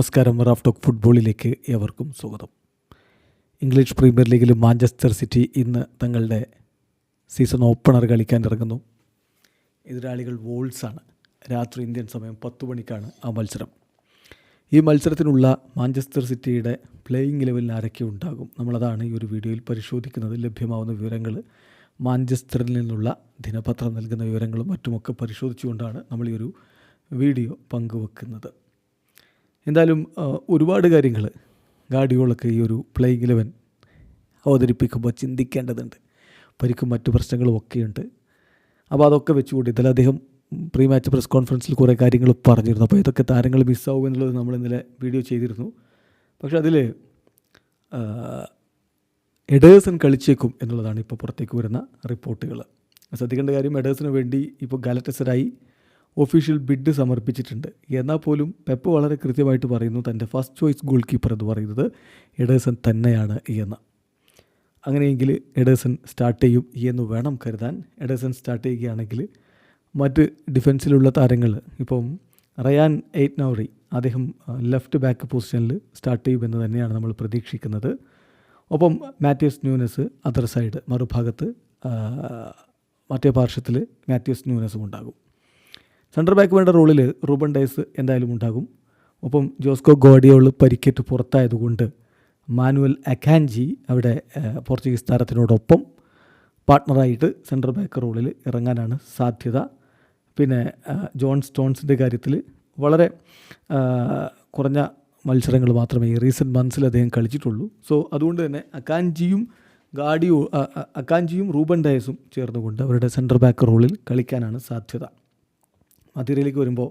നമസ്കാരം Raf talk ഫുട്ബോളിലേക്ക് ഏവർക്കും സ്വാഗതം. ഇംഗ്ലീഷ് പ്രീമിയർ ലീഗിൽ മാഞ്ചസ്റ്റർ സിറ്റി ഇന്ന് തങ്ങളുടെ സീസൺ ഓപ്പണർ കളിക്കാൻ ഇറങ്ങുന്നു. എതിരാളികൾ വോൾസാണ് രാത്രി ഇന്ത്യൻ സമയം പത്ത് മണിക്കാണ് ആ മത്സരം. ഈ മത്സരത്തിനുള്ള മാഞ്ചസ്റ്റർ സിറ്റിയുടെ പ്ലേയിങ് ലെവലിൽ ആരൊക്കെ ഉണ്ടാകും? നമ്മളതാണ് ഈ ഒരു വീഡിയോയിൽ പരിശോധിക്കുന്നത്. ലഭ്യമാവുന്ന വിവരങ്ങൾ മാഞ്ചസ്റ്ററിൽ നിന്നുള്ള ദിനപത്രം നൽകുന്ന വിവരങ്ങളും മറ്റുമൊക്കെ പരിശോധിച്ചുകൊണ്ടാണ് നമ്മൾ ഈ ഒരു വീഡിയോ പങ്കുവെക്കുന്നത്. എന്തായാലും ഒരുപാട് കാര്യങ്ങൾ ഗാഡിയോളൊക്കെ ഈ ഒരു പ്ലേയിങ് ഇലവൻ അവതരിപ്പിക്കുമ്പോൾ ചിന്തിക്കേണ്ടതുണ്ട്. പരിക്കും മറ്റു പ്രശ്നങ്ങളും ഒക്കെയുണ്ട്. അപ്പോൾ അതൊക്കെ വെച്ചുകൂടി ഇന്നലെ അദ്ദേഹം പ്രീ മാച്ച് പ്രസ് കോൺഫറൻസിൽ കുറേ കാര്യങ്ങൾ പറഞ്ഞിരുന്നു. അപ്പോൾ ഇതൊക്കെ താരങ്ങൾ മിസ്സാവും എന്നുള്ളത് നമ്മൾ ഇന്നലെ വീഡിയോ ചെയ്തിരുന്നു. പക്ഷേ അതിൽ എഡേഴ്സൺ കളിച്ചേക്കും എന്നുള്ളതാണ് ഇപ്പോൾ പുറത്തേക്ക് വരുന്ന റിപ്പോർട്ടുകൾ. ശ്രദ്ധിക്കേണ്ട കാര്യം എഡേഴ്സിന് വേണ്ടി ഇപ്പോൾ ഗാലറ്റസരായി ഒഫീഷ്യൽ ബിഡ് സമർപ്പിച്ചിട്ടുണ്ട്. എന്നാൽ പോലും പെപ്പ് വളരെ കൃത്യമായിട്ട് പറയുന്നു തന്റെ ഫസ്റ്റ് ചോയ്സ് ഗോൾ കീപ്പർ എന്ന് പറയുന്നത് എഡേഴ്സൺ തന്നെയാണ് എന്ന്. അങ്ങനെയെങ്കിൽ എഡേഴ്സൺ സ്റ്റാർട്ട് ചെയ്യും എന്ന് വേണം കരുതാൻ. എഡേഴ്സൺ സ്റ്റാർട്ട് ചെയ്യുകയാണെങ്കിൽ മറ്റ് ഡിഫൻസിലുള്ള താരങ്ങൾ ഇപ്പം റയാൻ എയ്റ്റ് നൗറി അദ്ദേഹം ലെഫ്റ്റ് ബാക്ക് പൊസിഷനിൽ സ്റ്റാർട്ട് ചെയ്യുമെന്ന് തന്നെയാണ് നമ്മൾ പ്രതീക്ഷിക്കുന്നത്. ഒപ്പം മാത്യൂസ് ന്യൂനസ് അതർ സൈഡ് മറുഭാഗത്ത് മറ്റേ പാർശ്വത്തിൽ മാത്യൂസ് ന്യൂനസും ഉണ്ടാകും. സെന്റർ ബാക്ക് വേണ്ട റോളിൽ റൂബൻ ഡേസ് എന്തായാലും ഉണ്ടാകും. ഒപ്പം ജോസ്കോ ഗോഡിയോൾ പരിക്കേറ്റ് പുറത്തായതുകൊണ്ട് മാനുവൽ അഖാൻജി അവിടെ പോർച്ചുഗീസ് താരത്തിനോടൊപ്പം പാർട്ട്ണറായിട്ട് സെന്റർ ബാക്ക് റോളിൽ ഇറങ്ങാനാണ് സാധ്യത. പിന്നെ ജോൺ സ്റ്റോൺസിന്റെ കാര്യത്തിൽ വളരെ കുറഞ്ഞ മത്സരങ്ങൾ മാത്രമേ റീസെന്റ് മന്ത്സിൽ അദ്ദേഹം കളിച്ചിട്ടുള്ളൂ. സോ അതുകൊണ്ട് തന്നെ അക്കാൻജിയും ഗാഡിയോ അക്കാൻജിയും റൂബൻ ഡയസും ചേർന്നുകൊണ്ട് അവരുടെ സെന്റർ ബാക്ക് റോളിൽ കളിക്കാനാണ് സാധ്യത. മധുരയിലേക്ക് വരുമ്പോൾ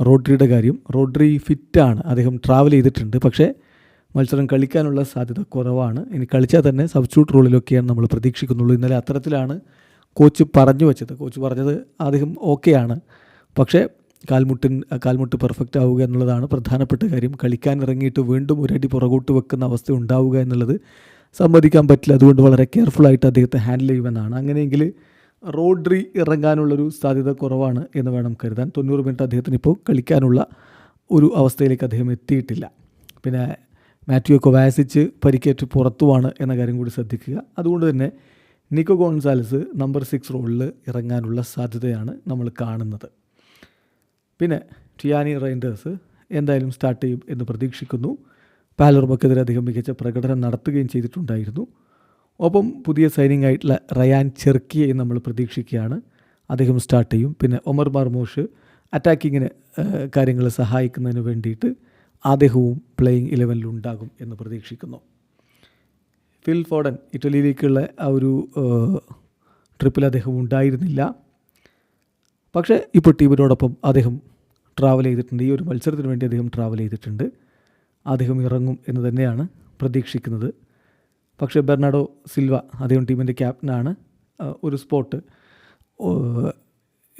റോഡ്രിയുടെ കാര്യം. റോഡ്രി ഫിറ്റാണ്. അദ്ദേഹം ട്രാവൽ ചെയ്തിട്ടുണ്ട്. പക്ഷേ മത്സരം കളിക്കാനുള്ള സാധ്യത കുറവാണ്. ഇനി കളിച്ചാൽ തന്നെ സബ്സ്റ്റ്യൂട്ട് റോളിലൊക്കെയാണ് നമ്മൾ പ്രതീക്ഷിക്കുന്നുള്ളൂ. ഇന്നലെ അത്തരത്തിലാണ് കോച്ച് പറഞ്ഞു വെച്ചത്. കോച്ച് പറഞ്ഞത് അദ്ദേഹം ഓക്കെയാണ് പക്ഷേ കാൽമുട്ടിൻ കാൽമുട്ട് പെർഫെക്റ്റ് ആവുക എന്നുള്ളതാണ് പ്രധാനപ്പെട്ട കാര്യം. കളിക്കാൻ ഇറങ്ങിയിട്ട് വീണ്ടും ഒരടി പുറകോട്ട് വെക്കുന്ന അവസ്ഥ ഉണ്ടാവുക എന്നുള്ളത് സമ്മതിക്കാൻ പറ്റില്ല. അതുകൊണ്ട് വളരെ കെയർഫുള്ളായിട്ട് അദ്ദേഹത്തെ ഹാൻഡിൽ ചെയ്യുമെന്നാണ്. അങ്ങനെയെങ്കിൽ റോഡ്രി ഇറങ്ങാനുള്ളൊരു സാധ്യത കുറവാണ് എന്ന് വേണം കരുതാൻ. തൊണ്ണൂറ് മിനിറ്റ് അദ്ദേഹത്തിന് ഇപ്പോൾ കളിക്കാനുള്ള ഒരു അവസ്ഥയിലേക്ക് അദ്ദേഹം എത്തിയിട്ടില്ല. പിന്നെ മാത്യു കൊവാസിച്ച് പരിക്കേറ്റ് പുറത്തുമാണ് എന്ന കാര്യം കൂടി ശ്രദ്ധിക്കുക. അതുകൊണ്ട് തന്നെ നിക്കോ ഗോൺസാലസ് നമ്പർ സിക്സ് റോളിൽ ഇറങ്ങാനുള്ള സാധ്യതയാണ് നമ്മൾ കാണുന്നത്. പിന്നെ ടിയാനി റൈൻഡേഴ്സ് എന്തായാലും സ്റ്റാർട്ട് ചെയ്യും എന്ന് പ്രതീക്ഷിക്കുന്നു. പാലർമക്കെതിരെ അദ്ദേഹം മികച്ച പ്രകടനം നടത്തുകയും ചെയ്തിട്ടുണ്ടായിരുന്നു. ഒപ്പം പുതിയ സൈനിങ് ആയിട്ടുള്ള റയാൻ ചെർക്കിയെ നമ്മൾ പ്രതീക്ഷിക്കുകയാണ്. അദ്ദേഹം സ്റ്റാർട്ട് ചെയ്യും. പിന്നെ ഒമർ മർമോഷ് അറ്റാക്കിങ്ങിന് കാര്യങ്ങൾ സഹായിക്കുന്നതിന് വേണ്ടിയിട്ട് അദ്ദേഹവും പ്ലേയിങ് ഇലവനിലുണ്ടാകും എന്ന് പ്രതീക്ഷിക്കുന്നു. ഫിൽ ഫോഡൻ ഇറ്റലിയിലേക്കുള്ള ആ ഒരു ട്രിപ്പിൽ അദ്ദേഹം ഉണ്ടായിരുന്നില്ല. പക്ഷേ ഇപ്പോൾ ടീമിനോടൊപ്പം അദ്ദേഹം ട്രാവൽ ചെയ്തിട്ടുണ്ട്. ഈ ഒരു മത്സരത്തിന് വേണ്ടി അദ്ദേഹം ട്രാവൽ ചെയ്തിട്ടുണ്ട്. അദ്ദേഹം ഇറങ്ങും എന്ന് തന്നെയാണ് പ്രതീക്ഷിക്കുന്നത്. പക്ഷേ ബെർണാഡോ സിൽവ അദ്ദേഹം ടീമിന്റെ ക്യാപ്റ്റനാണ്. ഒരു സ്പോട്ട്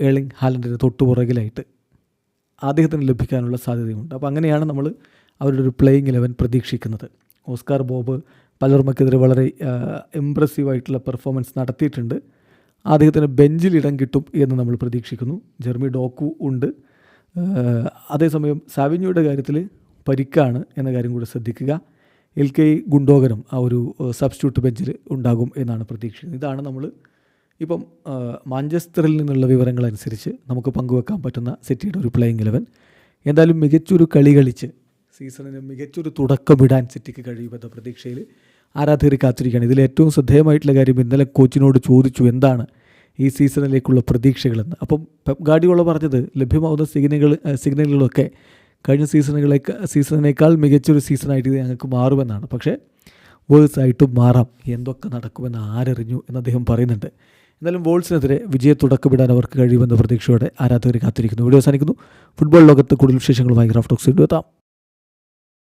ഏളിംഗ് തൊട്ടു തൊട്ടുപുറകിലായിട്ട് അദ്ദേഹത്തിന് ലഭിക്കാനുള്ള സാധ്യതയുണ്ട് അപ്പോൾ അങ്ങനെയാണ് നമ്മൾ അവരുടെ ഒരു പ്ലേയിങ് ഇലവൻ പ്രതീക്ഷിക്കുന്നത്. ഓസ്കാർ ബോബ് പലർമക്കെതിരെ വളരെ ഇമ്പ്രസീവായിട്ടുള്ള പെർഫോമൻസ് നടത്തിയിട്ടുണ്ട്. അദ്ദേഹത്തിന് ബെഞ്ചിൽ ഇടം കിട്ടും എന്ന് നമ്മൾ പ്രതീക്ഷിക്കുന്നു. ജെർമി ഡോക്കു ഉണ്ട്. അതേസമയം സാവിഞ്ഞോയുടെ കാര്യത്തിൽ പരിക്കാണ് എന്ന കാര്യം കൂടി ശ്രദ്ധിക്കുക. എൽ കെ ഗുണ്ടോകരം ആ ഒരു സബ്സ്റ്റിറ്റ്യൂട്ട് ബെഞ്ചിൽ ഉണ്ടാകും എന്നാണ് പ്രതീക്ഷിക്കുന്നത്. ഇതാണ് നമ്മൾ ഇപ്പം മാഞ്ചസ്റ്ററിൽ നിന്നുള്ള വിവരങ്ങളനുസരിച്ച് നമുക്ക് പങ്കുവെക്കാൻ പറ്റുന്ന സിറ്റിയുടെ ഒരു പ്ലേയിങ് ഇലവൻ എന്തായാലും മികച്ചൊരു കളി കളിച്ച് സീസണിന് മികച്ചൊരു തുടക്കമിടാൻ സിറ്റിക്ക് കഴിയുമെന്ന പ്രതീക്ഷയിൽ ആരാധകർ കാത്തിരിക്കുകയാണ്. ഇതിൽ ഏറ്റവും ശ്രദ്ധേയമായിട്ടുള്ള കാര്യം ഇന്നലെ കോച്ചിനോട് ചോദിച്ചു എന്താണ് ഈ സീസണിലേക്കുള്ള പ്രതീക്ഷകളെന്ന്. അപ്പം പെപ് ഗാഡിയോള പറഞ്ഞത് ലഭ്യമാവുന്ന സിഗ്നലുകൾ സിഗ്നലുകളൊക്കെ കഴിഞ്ഞ സീസണുകളേക്കാൾ സീസണിനേക്കാൾ മികച്ചൊരു സീസണായിട്ട് ഇത് ഞങ്ങൾക്ക് മാറുമെന്നാണ്. പക്ഷേ വേഴ്സായിട്ടും മാറാം. എന്തൊക്കെ നടക്കുമെന്ന് ആരറിഞ്ഞു എന്ന് അദ്ദേഹം പറയുന്നുണ്ട്. എന്നാലും വോൾസിനെതിരെ വിജയ തുടക്കമിടാൻ അവർക്ക് കഴിയുമെന്ന പ്രതീക്ഷയോടെ ആരാധകർ കാത്തിരിക്കുന്നു. വീഡിയോ അവസാനിക്കുന്നു. ഫുട്ബോൾ ലോകത്ത് കൂടുതൽ വിശേഷങ്ങളുമായി ഗ്രാഫ്റ്റോക്സ് എത്താം.